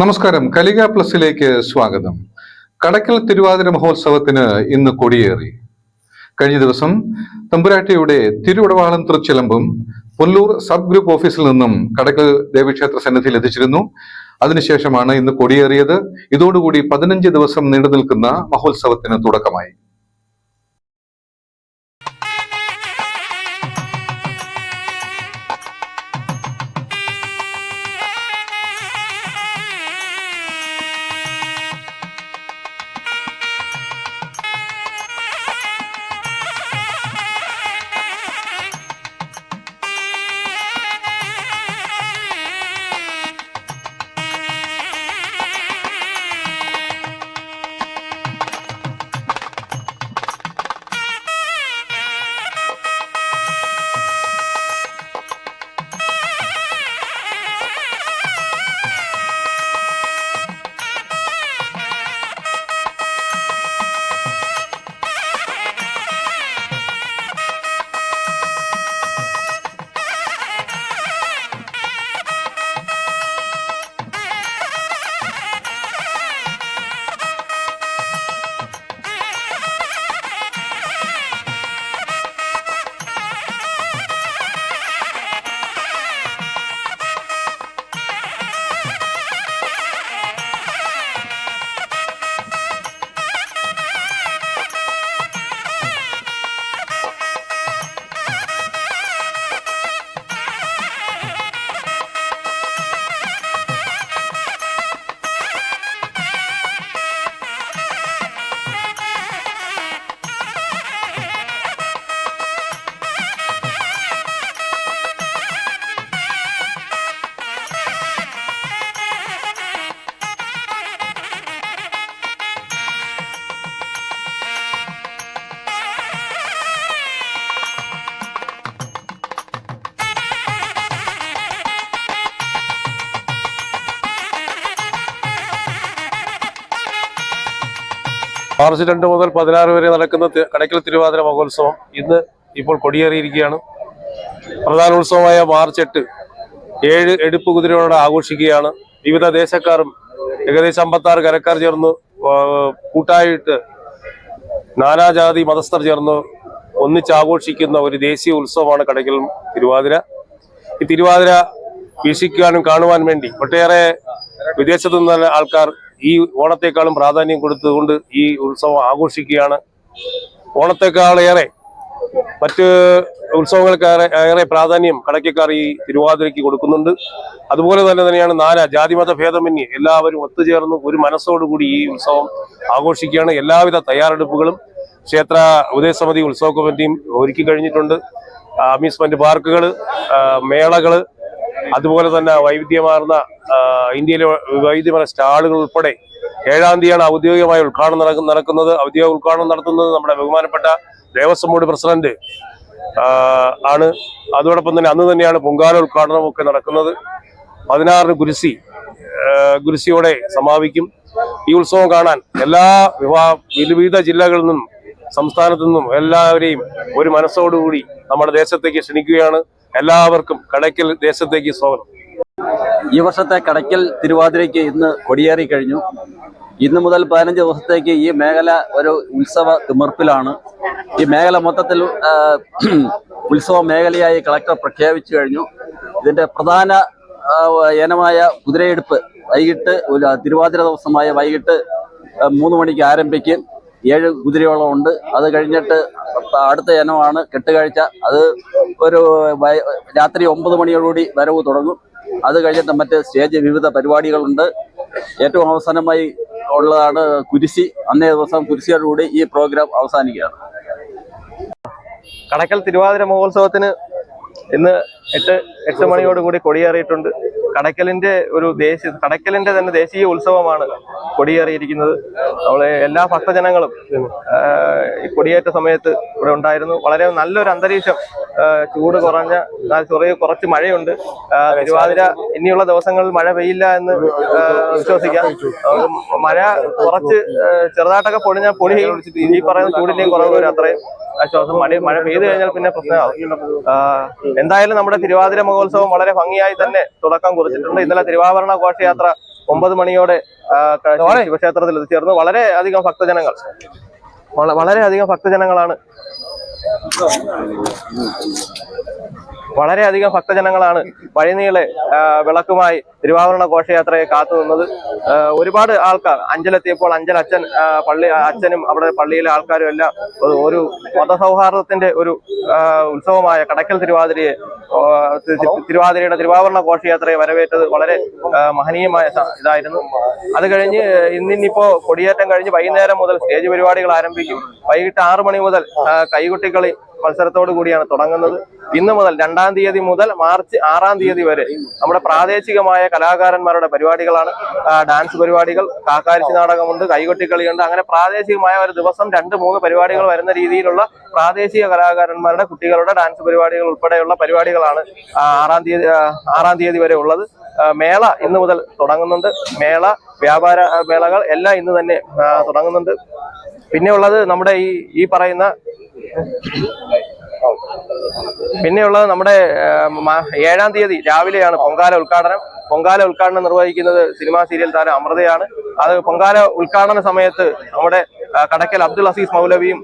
നമസ്കാരം. കലിക പ്ലസിലേക്ക് സ്വാഗതം. കടക്കൽ തിരുവാതിര മഹോത്സവത്തിന് ഇന്ന് കൊടിയേറി. കഴിഞ്ഞ ദിവസം തമ്പുരാട്ടിയുടെ തിരുവിടവാളം തൃച്ചിലമ്പും പുല്ലൂർ സബ് ഗ്രൂപ്പ് ഓഫീസിൽ നിന്നും കടക്കൽ ദേവീക്ഷേത്ര സന്നിധിയിൽ എത്തിച്ചിരുന്നു. അതിനുശേഷമാണ് ഇന്ന് കൊടിയേറിയത്. ഇതോടുകൂടി പതിനഞ്ച് ദിവസം നീണ്ടു നിൽക്കുന്ന മഹോത്സവത്തിന് തുടക്കമായി. മാർച്ച് രണ്ട് മുതൽ പതിനാറ് വരെ നടക്കുന്ന കടയ്ക്കൽ തിരുവാതിര മഹോത്സവം ഇന്ന് ഇപ്പോൾ കൊടിയേറിയിരിക്കുകയാണ്. പ്രധാന ഉത്സവമായ മാർച്ച് എട്ട് ഏഴ് എടുപ്പ് കുതിരകളോടെ ആഘോഷിക്കുകയാണ്. വിവിധ ദേശക്കാരും ഏകദേശം അമ്പത്താറ് കരക്കാർ ചേർന്ന് കൂട്ടായിട്ട് നാനാജാതി മതസ്ഥർ ചേർന്ന് ഒന്നിച്ച് ആഘോഷിക്കുന്ന ഒരു ദേശീയ ഉത്സവമാണ് കടയ്ക്കൽ തിരുവാതിര. ഈ തിരുവാതിര വീക്ഷിക്കാനും കാണുവാൻ വേണ്ടി ഒട്ടേറെ വിദേശത്തു നിന്ന് ആൾക്കാർ ഈ ഓണത്തെക്കാളും പ്രാധാന്യം കൊടുത്തുകൊണ്ട് ഈ ഉത്സവം ആഘോഷിക്കുകയാണ്. ഓണത്തെക്കാളേറെ മറ്റ് ഉത്സവങ്ങൾക്ക് ഏറെ പ്രാധാന്യം കടയ്ക്കക്കാർ ഈ തിരുവാതിരയ്ക്ക് കൊടുക്കുന്നുണ്ട്. അതുപോലെ തന്നെ തന്നെയാണ് നാന ജാതിമത ഭേദമന്യേ എല്ലാവരും ഒത്തുചേർന്ന് ഒരു മനസ്സോടുകൂടി ഈ ഉത്സവം ആഘോഷിക്കുകയാണ്. എല്ലാവിധ തയ്യാറെടുപ്പുകളും ക്ഷേത്ര ഉദയസമിതി ഉത്സവ കമ്മിറ്റിയും ഒരുക്കി കഴിഞ്ഞിട്ടുണ്ട്. അമ്യൂസ്മെന്റ് പാർക്കുകൾ മേളകൾ അതുപോലെ തന്നെ വൈവിധ്യമാർന്ന ഇന്ത്യയിലെ വൈവിധ്യമാർന്ന സ്റ്റാളുകൾ ഉൾപ്പെടെ ഏഴാം തീയതിയാണ് ഔദ്യോഗികമായ ഉദ്ഘാടനം നടക്കുന്ന- നടക്കുന്നത്. ഔദ്യോഗിക ഉദ്ഘാടനം നടത്തുന്നത് നമ്മുടെ ബഹുമാനപ്പെട്ട ദേവസ്വം ബോർഡ് പ്രസിഡന്റ് ആണ്. അതോടൊപ്പം തന്നെ അന്ന് തന്നെയാണ് പൊങ്കാല ഉദ്ഘാടനം ഒക്കെ നടക്കുന്നത്. പതിനാറിന് കുരിശി ഗുരുസിയോടെ സമാപിക്കും. ഈ ഉത്സവം കാണാൻ എല്ലാ വിവാ- വിവിധ ജില്ലകളിൽ നിന്നും സംസ്ഥാനത്തു നിന്നും എല്ലാവരെയും ഒരു മനസ്സോടുകൂടി നമ്മുടെ ദേശത്തേക്ക് ക്ഷണിക്കുകയാണ്. എല്ലാവർക്കും കടയ്ക്കൽ ദേശത്തേക്ക് സ്വാഗതം. ഈ വർഷത്തെ കടയ്ക്കൽ തിരുവാതിരയ്ക്ക് ഇന്ന് കൊടിയേറി കഴിഞ്ഞു. ഇന്ന് മുതൽ പതിനഞ്ച് ദിവസത്തേക്ക് ഈ മേഖല ഒരു ഉത്സവ തിമർപ്പിലാണ്. ഈ മേഖല മൊത്തത്തിൽ ഉത്സവ മേഖലയായി കളക്ടർ പ്രഖ്യാപിച്ചു കഴിഞ്ഞു. ഇതിന്റെ പ്രധാന ഇനമായ കുതിരയെടുപ്പ് വൈകിട്ട് ഒരു തിരുവാതിര ദിവസമായ വൈകിട്ട് മൂന്ന് മണിക്ക് ആരംഭിക്കും. ഏഴ് കുതിരയോളം ഉണ്ട്. അത് കഴിഞ്ഞിട്ട് അടുത്ത ഇനമാണ് കെട്ടുകാഴ്ച അത് ഒരു രാത്രി ഒമ്പത് മണിയോടുകൂടി വരവ് തുടങ്ങും. അത് കഴിഞ്ഞിട്ട് മറ്റ് സ്റ്റേജ് വിവിധ പരിപാടികളുണ്ട്. ഏറ്റവും അവസാനമായി ഉള്ളതാണ് കുരിശി. അന്നേ ദിവസം കുരിശിയോടുകൂടി ഈ പ്രോഗ്രാം അവസാനിക്കുകയാണ്. കടക്കൽ തിരുവാതിര മഹോത്സവത്തിന് ഇന്ന് എട്ട് എട്ട് മണിയോടുകൂടി കൊടിയേറിയിട്ടുണ്ട്. കടക്കലിന്റെ ഒരു ദേശീയ കടക്കലിന്റെ തന്നെ ദേശീയ ഉത്സവമാണ് കൊടിയേറിയിരിക്കുന്നത്. നമ്മളെ എല്ലാ ഭക്തജനങ്ങളും കൊടിയേറ്റ സമയത്ത് ഇവിടെ ഉണ്ടായിരുന്നു. വളരെ നല്ലൊരു അന്തരീക്ഷം ചൂട് കുറഞ്ഞ ചെറിയ കുറച്ച് മഴയുണ്ട്. തിരുവാതിര ഇനിയുള്ള ദിവസങ്ങളിൽ മഴ പെയ്യില്ല എന്ന് വിശ്വസിക്കാം. മഴ കുറച്ച് ചെറുതായിട്ടൊക്കെ പൊടിഞ്ഞാൽ പൊടി ഈ പറയുന്ന ചൂടിന്റെയും കുറവ് അത്രയും ആശ്വാസം മഴ മഴ പെയ്തു കഴിഞ്ഞാൽ പിന്നെ പ്രശ്നമാകും എന്തായാലും നമ്മുടെ തിരുവാതിര മഹോത്സവം വളരെ ഭംഗിയായി തന്നെ തുടക്കം കുറിച്ചിട്ടുണ്ട്. ഇന്നലെ തിരുവാഭരണ ഘോഷയാത്ര ഒമ്പത് മണിയോടെ ശിവക്ഷേത്രത്തിൽ എത്തിച്ചേർന്നു. വളരെ അധികം ഭക്തജനങ്ങൾ. വളരെ അധികം ഭക്തജനങ്ങളാണ്. വളരെയധികം ഭക്തജനങ്ങളാണ് വഴിനീളെ വിളക്കുമായി തിരുവാഭരണ ഘോഷയാത്രയെ കാത്തു നിന്നത്. ഒരുപാട് ആൾക്കാർ അഞ്ചലെത്തിയപ്പോൾ അഞ്ചൽ അച്ഛൻ പള്ളി അച്ഛനും അവിടെ പള്ളിയിലെ ആൾക്കാരും എല്ലാം ഒരു- മതസൗഹാർദ്ദത്തിന്റെ ഒരു ഉത്സവമായ കടക്കൽ തിരുവാതിരയെ തിരുവാതിരയുടെ തിരുവാഭരണ ഘോഷയാത്രയെ വരവേറ്റത് വളരെ മഹനീയമായ ഇതായിരുന്നു. അത് കഴിഞ്ഞ് ഇന്നിപ്പോ കൊടിയേറ്റം കഴിഞ്ഞ് വൈകുന്നേരം മുതൽ സ്റ്റേജ് പരിപാടികൾ ആരംഭിക്കും. വൈകിട്ട് ആറു മണി മുതൽ ആ, കൈകൊട്ടിക്കളി മത്സരത്തോടു കൂടിയാണ് തുടങ്ങുന്നത്. ഇന്ന് മുതൽ രണ്ടാം തീയതി മുതൽ മാർച്ച് ആറാം തീയതി വരെ നമ്മുടെ പ്രാദേശികമായ കലാകാരന്മാരുടെ പരിപാടികളാണ്. ഡാൻസ് പരിപാടികൾ കാക്കാരിശി നാടകമുണ്ട് കൈകൊട്ടിക്കളിയുണ്ട്. അങ്ങനെ പ്രാദേശികമായ ഒരു ദിവസം രണ്ട് മൂന്ന് പരിപാടികൾ വരുന്ന രീതിയിലുള്ള പ്രാദേശിക കലാകാരന്മാരുടെ കുട്ടികളുടെ ഡാൻസ് പരിപാടികൾ ഉൾപ്പെടെയുള്ള പരിപാടികളാണ് ആറാം തീയതി ആറാം തീയതി വരെ ഉള്ളത്. മേള ഇന്ന് മുതൽ തുടങ്ങുന്നുണ്ട്. മേള വ്യാപാര മേളകൾ എല്ലാം ഇന്ന് തന്നെ തുടങ്ങുന്നുണ്ട്. പിന്നെ ഉള്ളത് നമ്മുടെ ഈ ഈ പറയുന്ന പിന്നെയുള്ളത് നമ്മുടെ ഏഴാം തീയതി രാവിലെയാണ് പൊങ്കാല ഉദ്ഘാടനം. പൊങ്കാല ഉദ്ഘാടനം നിർവഹിക്കുന്നത് സിനിമാ സീരിയൽ താരം അമൃതയാണ്. അത് പൊങ്കാല ഉദ്ഘാടന സമയത്ത് നമ്മുടെ കടക്കൽ അബ്ദുൽ അസീസ് മൗലവിയും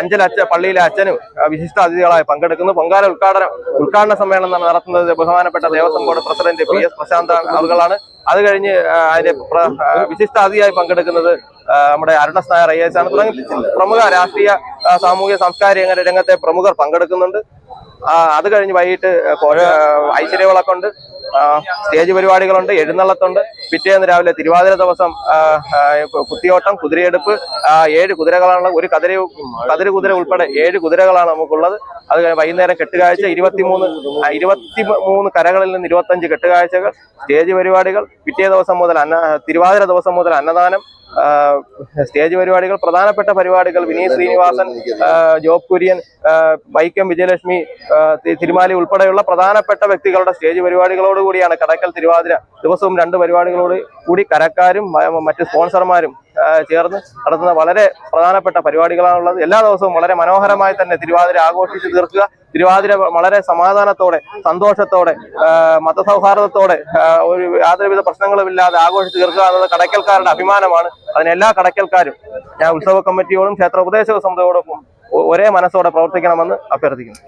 അഞ്ചൽ അച്ഛ പള്ളിയിലെ അച്ഛനും വിശിഷ്ട അതിഥികളായി പങ്കെടുക്കുന്നു. പൊങ്കാല ഉദ്ഘാടനം ഉദ്ഘാടന സമ്മേളനം നടത്തുന്നത് ബഹുമാനപ്പെട്ട Devaswom board president P S Prashanth ആളുകളാണ്. അത് കഴിഞ്ഞ് അതിന്റെ വിശിഷ്ട അതിഥിയായി പങ്കെടുക്കുന്നത് നമ്മുടെ അരുണസ് നായർ ഐ എസ് ആണ് തുടങ്ങി പ്രമുഖ രാഷ്ട്രീയ സാമൂഹ്യ സാംസ്കാരിക രംഗത്തെ പ്രമുഖർ പങ്കെടുക്കുന്നുണ്ട്. അത് കഴിഞ്ഞ് വൈകിട്ട് ഐശ്വര്യവിളക്കം ഉണ്ട്. സ്റ്റേജ് പരിപാടികളുണ്ട്. എഴുന്നള്ളത്തുണ്ട്. പിറ്റേന്ന് രാവിലെ തിരുവാതിര ദിവസം കുത്തിയോട്ടം കുതിരയെടുപ്പ് ഏഴ് കുതിരകളാണ് ഒരു കതിര കതിര കുതിര ഉൾപ്പെടെ ഏഴ് കുതിരകളാണ് നമുക്കുള്ളത്. അത് വൈകുന്നേരം കെട്ടുകാഴ്ച ഇരുപത്തിമൂന്ന് ഇരുപത്തി മൂന്ന് കരകളിൽ നിന്ന് ഇരുപത്തഞ്ച് കെട്ടുകാഴ്ചകൾ സ്റ്റേജ് പരിപാടികൾ പിറ്റേ ദിവസം മുതൽ അന്ന തിരുവാതിര ദിവസം മുതൽ അന്നദാനം സ്റ്റേജ് പരിപാടികൾ പ്രധാനപ്പെട്ട പരിപാടികൾ വിനീത് ശ്രീനിവാസൻ ജോബ് കുര്യൻ വൈക്കം വിജയലക്ഷ്മി തിരുമാലി ഉൾപ്പെടെയുള്ള പ്രധാനപ്പെട്ട വ്യക്തികളുടെ സ്റ്റേജ് പരിപാടികളോടുകൂടിയാണ് കടക്കൽ തിരുവാതിര ദിവസവും രണ്ട് പരിപാടികളോട് കൂടി കരക്കാരും മറ്റ് സ്പോൺസർമാരും ചേർന്ന് നടത്തുന്ന വളരെ പ്രധാനപ്പെട്ട പരിപാടികളാണുള്ളത്. എല്ലാ ദിവസവും വളരെ മനോഹരമായി തന്നെ തിരുവാതിര ആഘോഷിച്ച് തീർക്കുക. തിരുവാതിര വളരെ സമാധാനത്തോടെ സന്തോഷത്തോടെ മതസൗഹാർദ്ദത്തോടെ ഒരു യാതൊരുവിധ പ്രശ്നങ്ങളുമില്ലാതെ ആഘോഷിച്ച് തീർക്കുക എന്നത് കടക്കൽക്കാരുടെ അഭിമാനമാണ്. അതിന് എല്ലാ കടക്കൽക്കാരും ഞാൻ ഉത്സവ കമ്മിറ്റിയോടും ക്ഷേത്ര ഉപദേശക സമിതിയോടൊപ്പം ഒരേ മനസ്സോടെ പ്രവർത്തിക്കണമെന്ന് അഭ്യർത്ഥിക്കുന്നു.